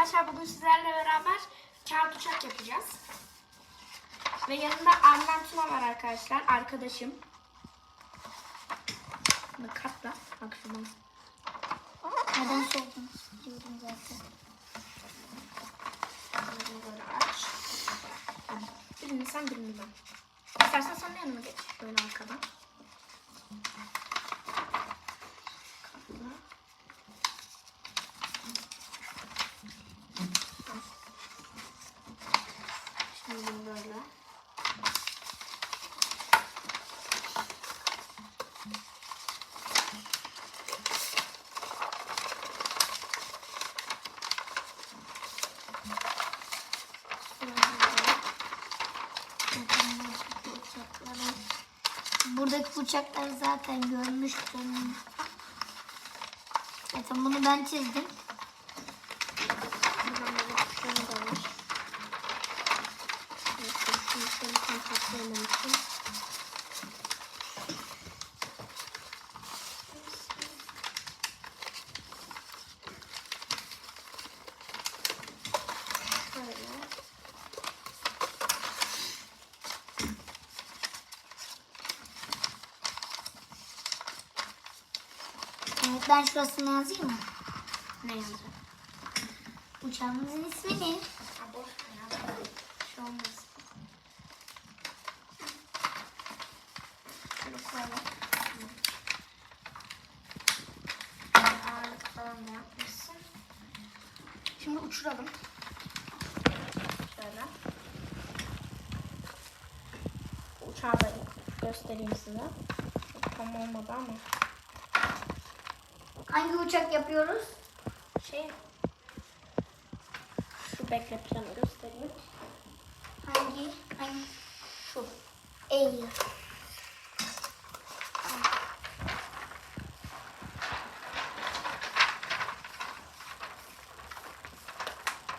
arkadaşlar bugün sizlerle beraber kağıt uçak yapacağız. Ve yanında annem Tuna var arkadaşlar. Arkadaşım. Bunu katla. Bak şuradan. Neden soğudun? Diyorum zaten. Böyle aç. Birini sen birini ben. İstersen sen de yanıma geç. Böyle arkadan. Katla. Şimdi bunu böyle. Buradaki uçakları zaten görmüştüm. Zaten bunu ben çizdim. Buradan böyle kuşlarını da var. Evet, şimdi şöyle tam katlayamam için. Şöyle. Evet, ben şurasını yazayım mı? Ne yazacak? Uçağımızın ismini. Ha boş ver şey olmaz. Şöyle koyalım. Şimdi uçuralım. Şöyle. Uçağı da göstereyim size. Çok tam olmadı ama. Hangi uçak yapıyoruz? Şey. Şu bekle planı göstereyim. Hangi? Hangi? Şu. Eğil.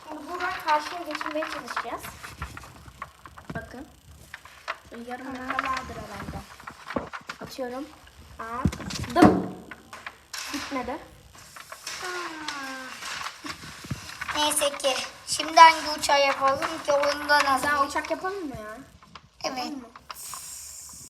Şimdi buradan karşıya geçirmeye çalışacağız. Bakın. Yarım metre vardır herhalde. Atıyorum. Attım. Bitmedi. Neyse ki. Şimdi hangi uçağı yapalım ki ondan az. Daha uçak yapalım mı ya? Evet. Yapalım mı?